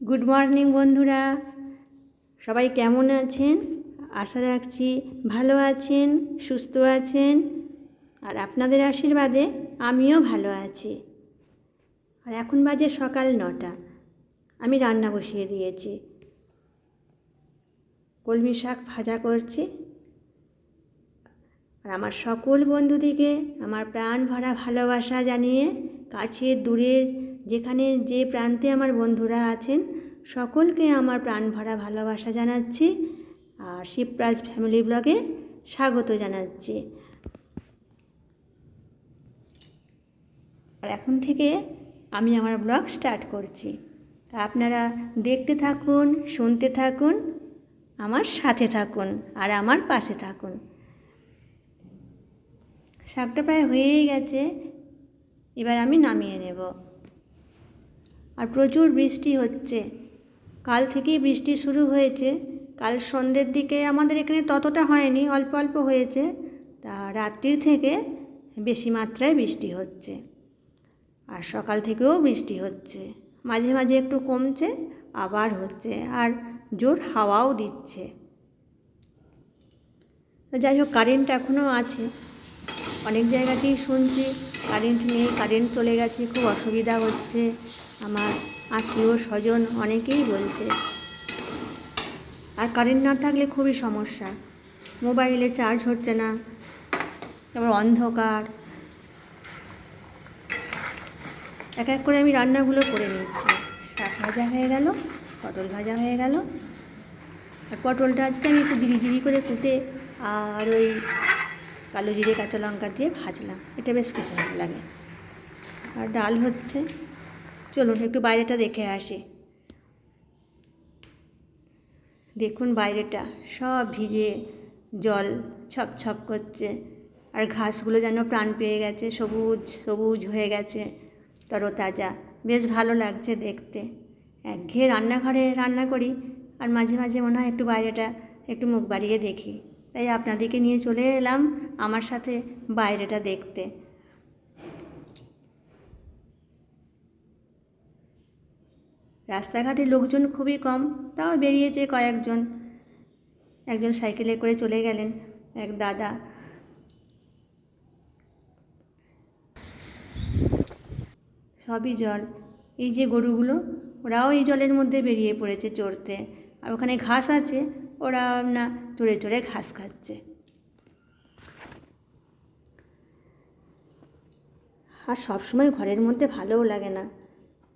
Good morning বন্ধুরা। সবাই কেমন আছেন? আশা রাখছি ভালো আছেন, সুস্থ আছেন, আর আপনাদের আশীর্বাদে আমিও ভালো আছি। আর এখন বাজে সকাল নটা। আমি রান্না বসিয়ে দিয়েছি। কলমি শাক ভাজা করছি। আর আমার সকল বন্ধুদিকে আমার প্রাণ ভরা ভালোবাসা জানিয়ে কাছে দূরের যেখানে যে প্রান্তে আমার বন্ধুরা আছেন, সকলকে আমার প্রাণ ভরা ভালোবাসা জানাচ্ছি আর শিবরাজ ফ্যামিলি ব্লগে স্বাগত জানাচ্ছি। আর এখন থেকে আমি আমার ব্লগ স্টার্ট করছি। তা আপনারা দেখতে থাকুন, শুনতে থাকুন, আমার সাথে থাকুন আর আমার পাশে থাকুন। শাকটা প্রায় হয়েই গেছে, এবার আমি নামিয়ে নেব। আর প্রচুর বৃষ্টি হচ্ছে। কাল থেকেই বৃষ্টি শুরু হয়েছে। কাল সন্ধ্যের দিকে আমাদের এখানে ততটা হয়নি, অল্প অল্প হয়েছে। তা রাত্রির থেকে বেশি মাত্রায় বৃষ্টি হচ্ছে। আর সকাল থেকেও বৃষ্টি হচ্ছে। মাঝে মাঝে একটু কমছে, আবার হচ্ছে। আর জোর হাওয়াও দিচ্ছে। যাই হোক কারেন্ট এখনও আছে। অনেক জায়গাতেই শুনছি কারেন্ট নেই কারেন্ট চলে গেছে, খুব অসুবিধা হচ্ছে। আমার আত্মীয় স্বজন অনেকেই বলছে। আর কারেন্ট না থাকলে খুবই সমস্যা। মোবাইলে চার্জ হচ্ছে না, তারপর অন্ধকার। এক এক করে আমি রান্নাগুলো করে নিচ্ছি। শাক ভাজা হয়ে গেল, পটল ভাজা হয়ে গেল। আর পটলটা আজকে আমি একটু জিরি করে কুটে আর ওই কালো জিরে, কাঁচা লঙ্কা দিয়ে ভাজলাম। এটা বেশ খেতে ভালো লাগে। আর ডাল হচ্ছে চলুন, একটু বাইরেটা দেখে আসি। দেখুন বাইরেটা, সব ভিজে জল ছপ ছপ করছে, আর ঘাসগুলো যেন প্রাণ পেয়ে গেছে, সবুজ সবুজ হয়ে গেছে, তরতাজা। বেশ ভালো লাগছে দেখতে। একঘেয়ে রান্নাঘরে রান্না করি, আর মাঝে মাঝে মনে হয় একটু বাইরেটা, একটু মুখ বাড়িয়ে দেখি। তাই আপনাদেরকে নিয়ে চলে এলাম আমার সাথে বাইরেটা দেখতে। রাস্তাঘাটে লোকজন খুবই কম, তাও বেরিয়েছে কয়েকজন। একজন সাইকেলে করে চলে গেলেন, এক দাদা। সবই জল। এই যে গরুগুলো, ওরাও এই জলের মধ্যে বেরিয়ে পড়েছে চড়তে। আর ওখানে ঘাস আছে, ওরা না চড়ে চড়ে ঘাস খাচ্ছে। আর সবসময় ঘরের মধ্যে ভালোও লাগে না।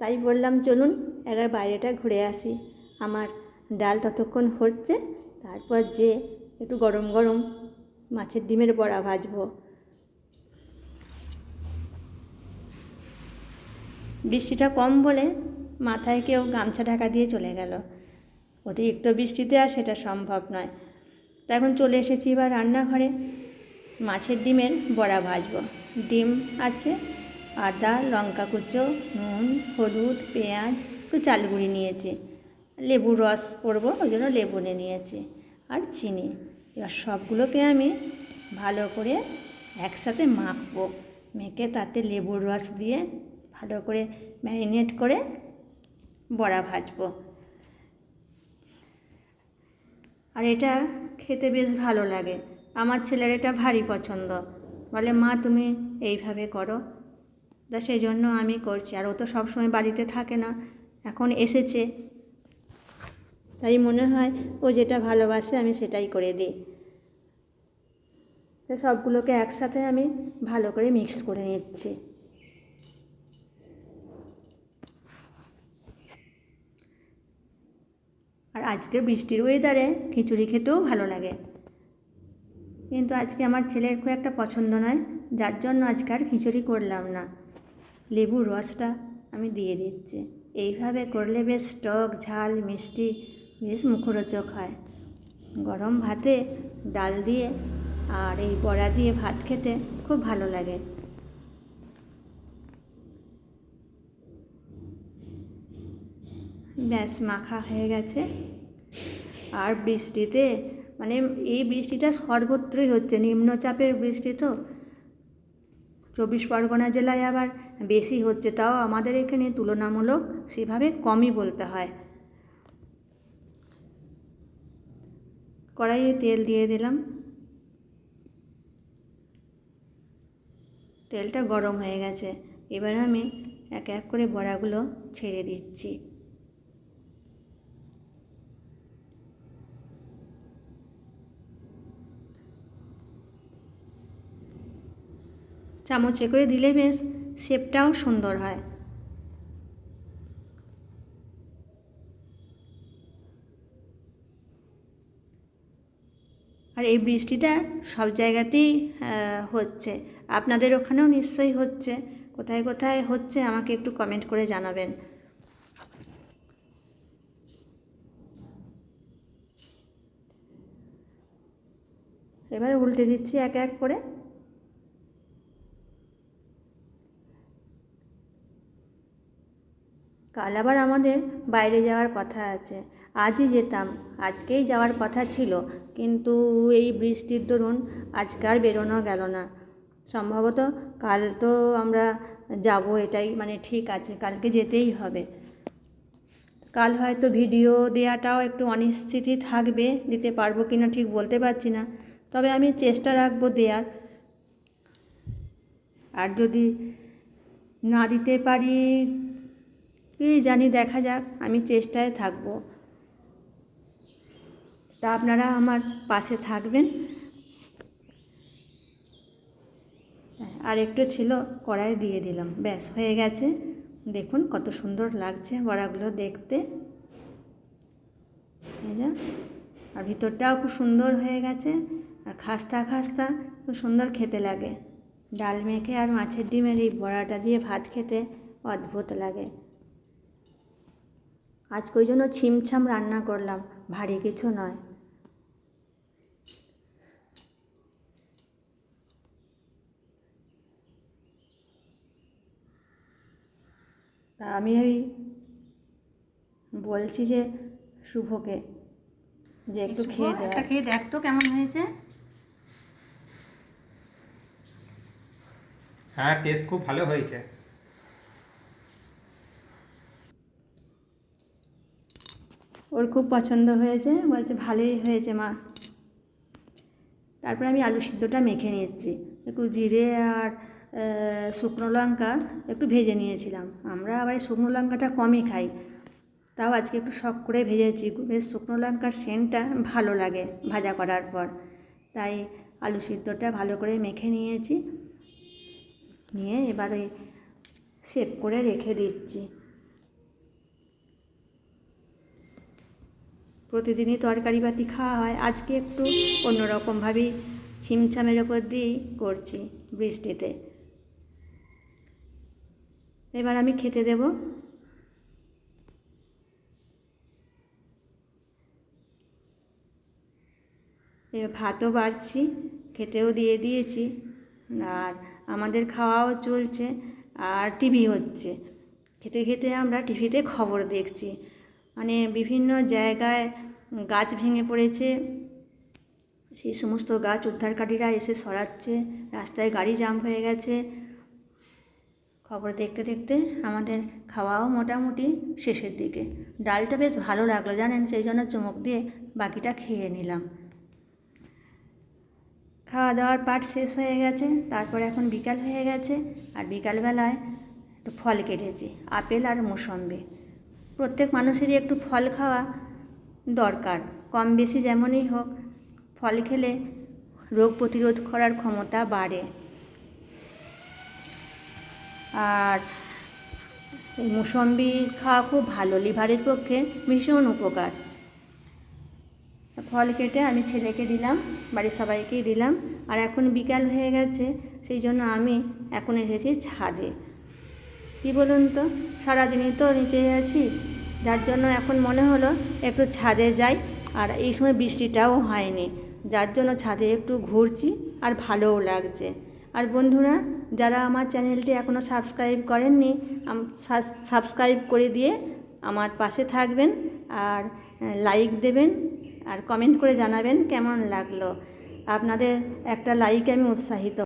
তাই বললাম, চলুন একবার বাইরেটা ঘুরে আসি। আমার ডাল ততক্ষণ হচ্ছে, তারপর যে একটু গরম গরম মাছের ডিমের বড়া ভাজবো। বৃষ্টিটা কম বলে মাথায় কেউ গামছা ঢাকা দিয়ে চলে গেল। অতিরিক্ত বৃষ্টিতে আর সেটা সম্ভব নয়। তা এখন চলে এসেছি এবার রান্নাঘরে। মাছের ডিমের বড়া ভাজবো। ডিম আছে আদা, লঙ্কা কুচো, নুন, হলুদ, পেঁয়াজ, একটু চালগুড়ি নিয়েছি। লেবুর রস করব, ওই জন্য লেবু নিয়ে নিয়েছি। আর চিনি। এবার সবগুলোকে আমি ভালো করে একসাথে মাখবো। মেখে তাতে লেবুর রস দিয়ে ভালো করে ম্যারিনেট করে বড়া ভাজবো। আর এটা খেতে বেশ ভালো লাগে। আমার ছেলের এটা ভারী পছন্দ। বলে, মা, তুমি এইভাবে করো। তা সেই জন্য আমি করছি। আর ও তো সবসময় বাড়িতে থাকে না, এখন এসেছে। তাই মনে হয় ও যেটা ভালোবাসে আমি সেটাই করে দিই। তো সবগুলোকে একসাথে আমি ভালো করে মিক্স করে নিচ্ছি। আর আজকে বৃষ্টির ওয়েদারে খিচুড়ি খেতেও ভালো লাগে। কিন্তু আজকে আমার ছেলের খুব একটা পছন্দ নয়, যার জন্য আজকে আর খিচুড়ি করলাম না। লেবুর রসটা আমি দিয়ে দিচ্ছি। এইভাবে করলে বেশ টক, ঝাল, মিষ্টি, বেশ মুখরোচক হয়। গরম ভাতে ডাল দিয়ে আর এই বড়া দিয়ে ভাত খেতে খুব ভালো লাগে। ব্যাস, মাখা হয়ে গেছে। আর বৃষ্টিতে মানে এই বৃষ্টিটা সর্বত্রই হচ্ছে, নিম্নচাপের বৃষ্টি তো। চব্বিশ পরগনা জেলায় আবার বেশি হচ্ছে, তাও আমাদের এখানে তুলনামূলক সেভাবে কমই বলতে হয়। কড়াইয়ে তেল দিয়ে দিলাম। তেলটা গরম হয়ে গেছে। এবার আমি এক এক করে বড়াগুলো ছেড়ে দিচ্ছি। চামচে করে দিলে বেশ শেপটাও সুন্দর হয়। আর এই বৃষ্টিটা সব জায়গাতেই হচ্ছে। আপনাদের ওখানেও নিশ্চয়ই হচ্ছে। কোথায় কোথায় হচ্ছে আমাকে একটু কমেন্ট করে জানাবেন। এবার উল্টে দিচ্ছি এক এক করে। কাল আবার আমাদের বাইরে যাওয়ার কথা আছে। আজই যেতাম। আজকেই যাওয়ার কথা ছিল। কিন্তু এই বৃষ্টির দরুন আজকে আর বেরোনো গেল না। সম্ভবত কাল তো আমরা যাব এটাই মানে ঠিক আছে। কালকে যেতেই হবে। কাল হয়তো ভিডিও দেওয়াটাও একটু অনিশ্চিতই থাকবে। দিতে পারব কি না ঠিক বলতে পারছি না। তবে আমি চেষ্টা রাখব দেওয়ার আর যদি না দিতে পারি কি জানি, দেখা যাক, আমি চেষ্টায় থাকব। তা আপনারা আমার পাশে থাকবেন। আর একটু ছিল, কড়াই দিয়ে দিলাম। ব্যাস, হয়ে গেছে। দেখুন কত সুন্দর লাগছে বড়াগুলো দেখতে। আর ভিতরটাও খুব সুন্দর হয়ে গেছে। আর খাস্তা খাস্তা, খুব সুন্দর খেতে লাগে। ডাল মেখে আর মাছের ডিমের এই বড়াটা দিয়ে ভাত খেতে অদ্ভুত লাগে। আজকে ওই জন্য ছিমছাম রান্না করলাম ভারী কিছু নয়। তা আমি ওই বলছি যে শুভকে যে একটু খেয়ে দেখ। খেয়ে দেখ তো কেমন হয়েছে। হ্যাঁ টেস্ট খুব ভালো হয়েছে। ওর খুব পছন্দ হয়েছে, বলছে ভালোই হয়েছে মা। তারপরে আমি আলু সিদ্ধটা মেখে নিচ্ছি একটু জিরে আর শুকনো লঙ্কা একটু ভেজে নিয়েছিলাম। আমরা আবার শুকনো লঙ্কাটা কমই খাই। তাও আজকে একটু শখ করে ভেজেছি। বেশ শুকনো লঙ্কার সেন্টটা ভালো লাগে ভাজা করার পর। তাই আলু সিদ্ধটা ভালো করে মেখে নিয়েছি। নিয়ে এবার ওই সেভ করে রেখে দিচ্ছি। প্রতিদিনই তরকারি বাতি খাওয়া হয়। আজকে একটু অন্যরকমভাবেই ছিমছামের ওপর দিয়েই করছি বৃষ্টিতে। এবার আমি খেতে দেব। এবার ভাতও বাড়ছি, খেতেও দিয়ে দিয়েছি। আর আমাদের খাওয়াও চলছে, আর টিভি হচ্ছে। খেতে খেতে আমরা টিভিতে খবর দেখছি। মানে বিভিন্ন জায়গায় গাছ ভেঙে পড়েছে। সেই সমস্ত গাছ উদ্ধারকারীরা এসে সরাচ্ছে। রাস্তায় গাড়ি জাম হয়ে গেছে। খবর দেখতে দেখতে আমাদের খাওয়াও মোটামুটি শেষের দিকে। ডালটা বেশ ভালো লাগল জানেন, সেই জন্য চমক দিয়ে বাকিটা খেয়ে নিলাম। খাওয়া দাওয়ার পাট শেষ হয়ে গেছে। তারপর এখন বিকাল হয়ে গেছে আর বিকালবেলায় একটু ফল কেটেছি, আপেল আর মোসম্বি। প্রত্যেক মানুষেরই একটু ফল খাওয়া দরকার। কম বেশি যেমনই হোক, ফল খেলে রোগ প্রতিরোধ করার ক্ষমতা বাড়ে। আর মুসম্বি খাওয়া খুব ভালো, লিভারের পক্ষে ভীষণ উপকার। ফল কেটে আমি ছেলেকে দিলাম, বাড়ির সবাইকেই দিলাম, আর এখন বিকাল হয়ে গেছে, সেই জন্য আমি এখন এসেছি ছাদে। কী বলুন তো, সারাদিনই তো নিচে আছি। যার জন্য এখন মনে হলো একটু ছাদে যাই, আর এই সময় বৃষ্টিটাও হয়নি। যার জন্য ছাদে একটু ঘুরছি, আর ভালোও লাগছে। আর বন্ধুরা, যারা আমার চ্যানেলটি এখনও সাবস্ক্রাইব করেননি সাবস্ক্রাইব করে দিয়ে আমার পাশে থাকবেন, আর লাইক দেবেন, আর কমেন্ট করে জানাবেন কেমন লাগল। আপনাদের একটা লাইক আমি উৎসাহিত